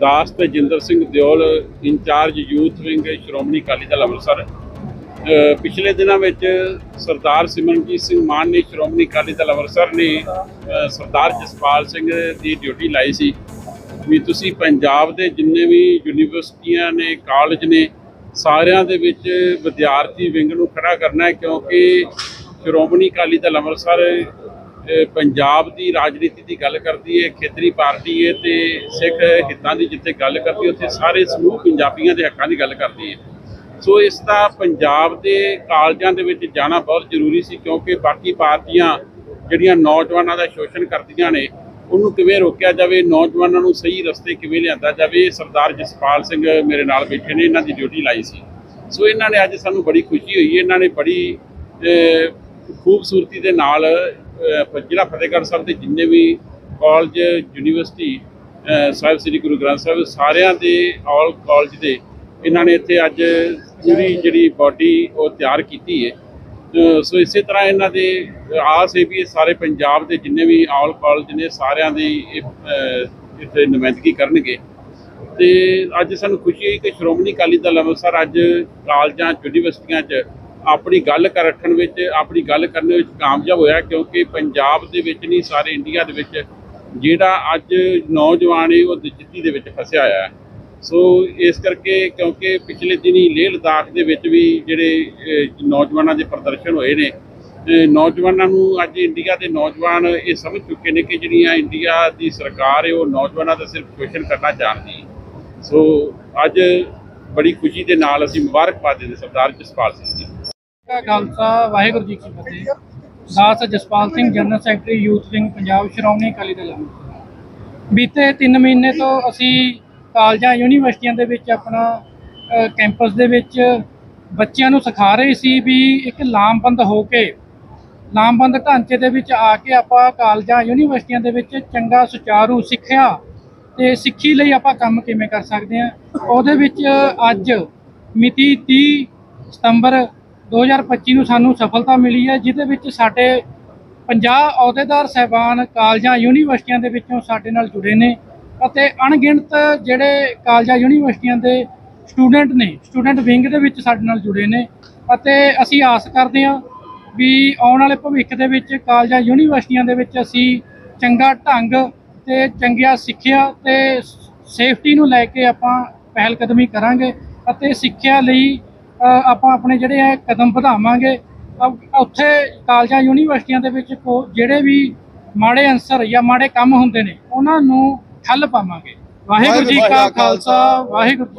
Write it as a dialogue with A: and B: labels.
A: ਦਾਸ Tejinder Singh Deol incharge youth wing Shiromani Akali Dal Amritsar. ਪਿਛਲੇ ਦਿਨਾਂ ਵਿੱਚ ਸਰਦਾਰ ਸਿਮਰਨਜੀਤ ਸਿੰਘ ਮਾਨ ਨੇ ਸ਼੍ਰੋਮਣੀ ਅਕਾਲੀ ਦਲ ਅੰਮ੍ਰਿਤਸਰ ਨੇ ਸਰਦਾਰ ਜਸਪਾਲ ਸਿੰਘ ਦੀ ਡਿਊਟੀ ਲਾਈ ਸੀ। ਵੀ ਤੁਸੀਂ ਪੰਜਾਬ ਦੇ ਜਿੰਨੇ ਵੀ ਯੂਨੀਵਰਸਿਟੀਆਂ ਨੇ, ਕਾਲਜ ਨੇ, ਸਾਰਿਆਂ ਦੇ ਵਿੱਚ ਵਿਦਿਆਰਥੀ ਵਿੰਗ ਨੂੰ ਖੜਾ ਕਰਨਾ ਹੈ ਕਿਉਂਕਿ ਸ਼੍ਰੋਮਣੀ ਅਕਾਲੀ ਦਲ ਅੰਮ੍ਰਿਤਸਰ ਪੰਜਾਬ ਦੀ ਰਾਜਨੀਤੀ ਦੀ ਗੱਲ ਕਰਦੀ ਹੈ ਖੇਤਰੀ ਪਾਰਟੀ ਹੈ ਤੇ ਸਿੱਖ ਹਿੱਤਾਂ ਦੀ ਜਿੱਥੇ ਗੱਲ ਕਰਦੀ ਹੈ ਉੱਥੇ ਸਾਰੇ ਸਮੂਹ ਪੰਜਾਬੀਆਂ ਦੇ ਹੱਕਾਂ ਦੀ ਗੱਲ ਕਰਦੀ ਹੈ ਸੋ ਇਸ ਦਾ ਪੰਜਾਬ ਦੇ ਕਾਲਜਾਂ ਦੇ ਵਿੱਚ ਜਾਣਾ ਬਹੁਤ ਜ਼ਰੂਰੀ ਸੀ ਕਿਉਂਕਿ ਬਾਕੀ ਪਾਰਟੀਆਂ ਜਿਹੜੀਆਂ ਨੌਜਵਾਨਾਂ ਦਾ ਸ਼ੋਸ਼ਣ ਕਰਦੀਆਂ ਨੇ, ਉਹਨੂੰ ਕਿਵੇਂ ਰੋਕਿਆ ਜਾਵੇ, ਨੌਜਵਾਨਾਂ ਨੂੰ ਸਹੀ ਰਸਤੇ ਕਿਵੇਂ ਲਿਆਂਦਾ ਜਾਵੇ, ਸਰਦਾਰ ਜਸਪਾਲ ਸਿੰਘ ਮੇਰੇ ਨਾਲ ਬੈਠੇ ਨੇ, ਇਹਨਾਂ ਦੀ ਡਿਊਟੀ ਲਾਈ ਸੀ। ਸੋ ਇਹਨਾਂ ਨੇ ਅੱਜ ਸਾਨੂੰ ਬੜੀ ਖੁਸ਼ੀ ਹੋਈ ਹੈ ਇਹਨਾਂ ਨੇ ਬੜੀ ਖੂਬਸੂਰਤੀ ਦੇ ਨਾਲ ਜ਼ਿਲ੍ਹਾ ਫਤਿਹਗੜ੍ਹ ਸਾਹਿਬ ਦੇ ਜਿੰਨੇ ਵੀ ਕਾਲਜ ਯੂਨੀਵਰਸਿਟੀ ਸਾਹਿਬ ਸ੍ਰੀ ਗੁਰੂ ਗ੍ਰੰਥ ਸਾਹਿਬ ਸਾਰਿਆਂ ਦੇ ਆਲ ਕਾਲਜ ਦੇ ਇਹਨਾਂ ਨੇ ਇੱਥੇ ਅੱਜ ਪੂਰੀ ਜਿਹੜੀ ਬਾਡੀ ਉਹ ਤਿਆਰ ਕੀਤੀ ਹੈ ਸੋ ਇਸੇ ਤਰ੍ਹਾਂ ਇਹਨਾਂ ਦੇ ਆਸ ਹੈ ਵੀ ਇਹ ਸਾਰੇ ਪੰਜਾਬ ਦੇ ਜਿੰਨੇ ਵੀ ਆਲ ਕਾਲਜ ਨੇ ਸਾਰਿਆਂ ਦੀ ਇਹ, ਇੱਥੇ ਨੁਮਾਇੰਦਗੀ ਕਰਨਗੇ। ਤੇ ਅੱਜ ਸਾਨੂੰ ਖੁਸ਼ੀ ਹੈ ਕਿ ਸ਼੍ਰੋਮਣੀ ਅਕਾਲੀ ਦਲ ਅੰਮ੍ਰਿਤਸਰ ਅੱਜ ਕਾਲਜਾਂ ਯੂਨੀਵਰਸਿਟੀਆਂ 'ਚ ਆਪਣੀ ਗੱਲ ਕਰ ਰੱਖਣ ਵਿੱਚ, ਆਪਣੀ ਗੱਲ ਕਰਨ ਵਿੱਚ ਕਾਮਯਾਬ ਹੋਇਆ, ਕਿਉਂਕਿ ਪੰਜਾਬ ਦੇ ਵਿੱਚ ਨਹੀਂ, ਸਾਰੇ ਇੰਡੀਆ ਦੇ ਵਿੱਚ ਜਿਹੜਾ ਅੱਜ ਨੌਜਵਾਨ ਹੈ, ਉਹ ਦਿੱਤੀ ਦੇ ਵਿੱਚ ਫਸਿਆ ਹੋਇਆ ਹੈ। ਸੋ ਇਸ ਕਰਕੇ ਕਿਉਂਕਿ ਪਿਛਲੇ ਦਿਨੀ ਲੇਹ ਲਦਾਖ ਦੇ ਵਿੱਚ ਵੀ ਜਿਹੜੇ ਨੌਜਵਾਨਾਂ ਦੇ ਪ੍ਰਦਰਸ਼ਨ ਹੋਏ ਨੇ ਨੌਜਵਾਨਾਂ ਨੂੰ ਅੱਜ ਇੰਡੀਆ ਦੇ ਨੌਜਵਾਨ ਇਹ ਸਮਝ ਚੁੱਕੇ ਨੇ ਕਿ ਜਿਹੜੀਆਂ ਇੰਡੀਆ ਦੀ ਸਰਕਾਰ ਹੈ, ਉਹ ਨੌਜਵਾਨਾਂ ਦਾ ਸਿਰਫ ਸ਼ੋਸ਼ਣ ਕਰਨਾ ਚਾਹੁੰਦੀ ਹੈ। ਸੋ ਅੱਜ ਬੜੀ ਖੁਸ਼ੀ ਦੇ ਨਾਲ ਅਸੀਂ ਮੁਬਾਰਕਬਾਦ ਦਿੰਦੇ ਸਰਦਾਰ ਜਸਪਾਲ ਸਿੰਘ ਜੀ
B: ਕਾ ਖਾਲਸਾ, ਵਾਹਿਗੁਰੂ ਜੀ ਕੀ ਫਤਿਹ। ਦਾਸ Jaspal Singh, general secretary, youth wing, Punjab Shiromani Akali Dal. ਬੀਤੇ 3 ਮਹੀਨੇ ਤੋਂ ਅਸੀਂ ਕਾਲਜਾਂ, ਯੂਨੀਵਰਸਿਟੀਆਂ ਦੇ ਵਿੱਚ ਆਪਣਾ ਕੈਂਪਸ ਦੇ ਵਿੱਚ ਬੱਚਿਆਂ ਨੂੰ ਸਿਖਾ ਰਹੇ ਸੀ ਵੀ ਇੱਕ ਲਾਮਬੰਦ ਹੋ ਕੇ, ਲਾਮਬੰਦ ਢਾਂਚੇ ਦੇ ਵਿੱਚ ਆ ਕੇ ਆਪਾਂ ਕਾਲਜਾਂ, ਯੂਨੀਵਰਸਿਟੀਆਂ ਦੇ ਵਿੱਚ ਚੰਗਾ ਸੁਚਾਰੂ ਸਿੱਖਿਆ ਤੇ ਸਿੱਖੀ ਲਈ ਆਪਾਂ ਕੰਮ ਕਿਵੇਂ ਕਰ ਸਕਦੇ ਹਾਂ। ਉਹਦੇ ਵਿੱਚ ਅੱਜ ਮਿਤੀ 30 ਸਤੰਬਰ 2025 ਨੂੰ ਸਾਨੂੰ ਸਫਲਤਾ ਮਿਲੀ ਹੈ, ਜਿਹਦੇ ਵਿੱਚ ਸਾਡੇ 50 ਅਹੁਦੇਦਾਰ ਸਹਿਬਾਨ ਕਾਲਜਾਂ, ਯੂਨੀਵਰਸਿਟੀਆਂ ਦੇ ਵਿੱਚੋਂ ਸਾਡੇ ਨਾਲ ਜੁੜੇ ਨੇ ਅਤੇ ਅਣਗਿਣਤ ਜਿਹੜੇ ਕਾਲਜਾਂ, ਯੂਨੀਵਰਸਿਟੀਆਂ ਦੇ ਸਟੂਡੈਂਟ ਨੇ, ਸਟੂਡੈਂਟ ਵਿੰਗ ਦੇ ਵਿੱਚ ਸਾਡੇ ਨਾਲ ਜੁੜੇ ਨੇ ਅਤੇ ਅਸੀਂ ਆਸ ਕਰਦੇ ਹਾਂ ਵੀ ਆਉਣ ਵਾਲੇ ਭਵਿੱਖ ਦੇ ਵਿੱਚ ਕਾਲਜਾਂ, ਯੂਨੀਵਰਸਿਟੀਆਂ ਦੇ ਵਿੱਚ ਅਸੀਂ ਚੰਗਾ ਢੰਗ ਤੇ ਚੰਗੀਆਂ ਸਿੱਖਿਆ ਤੇ ਸੇਫਟੀ ਨੂੰ ਲੈ ਕੇ ਆਪਾਂ ਪਹਿਲ ਕਦਮੀ ਕਰਾਂਗੇ ਅਤੇ ਸਿੱਖਿਆ ਲਈ ਆਪਾਂ ਆਪਣੇ ਜਿਹੜੇ ਹੈ ਕਦਮ ਵਧਾਵਾਂਗੇ ਉੱਥੇ ਕਾਲਜਾਂ ਯੂਨੀਵਰਸਿਟੀਆਂ ਦੇ ਵਿੱਚ ਜਿਹੜੇ ਵੀ ਮਾੜੇ ਅੰਸਰ ਜਾਂ ਮਾੜੇ ਕੰਮ ਹੁੰਦੇ ਨੇ ਉਹਨਾਂ ਨੂੰ ਠੱਲ ਪਾਵਾਂਗੇ। ਵਾਹਿਗੁਰੂ ਜੀ ਕਾ ਖਾਲਸਾ ਵਾਹਿਗੁਰੂ